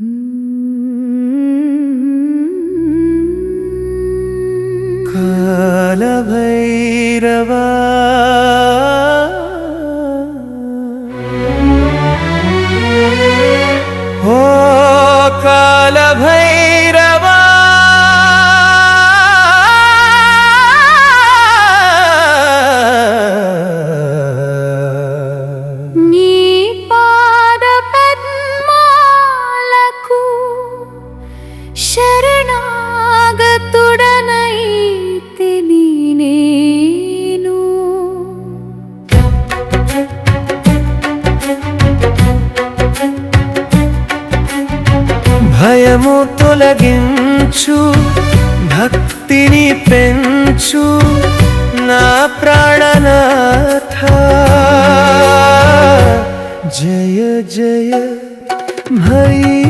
Mm. భయము తొలగించు భక్తిని పెంచు నా ప్రాణనాథ జయ జయ భయ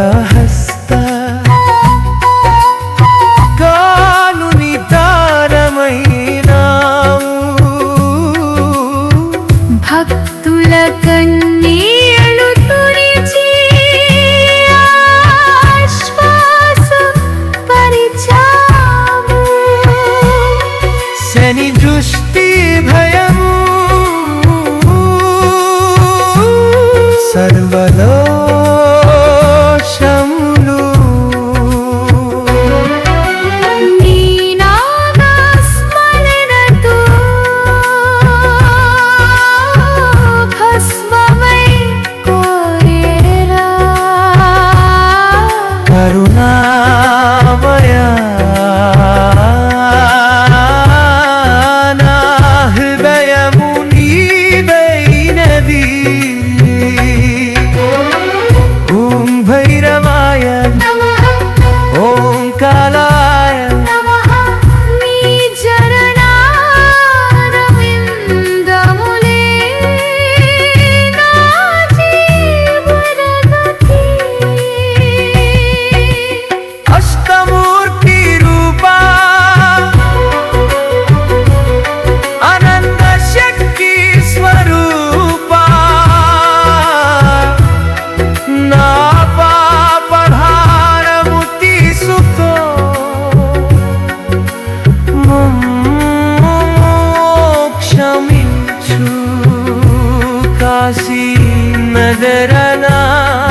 కన్నుల కన్నీ مدرنا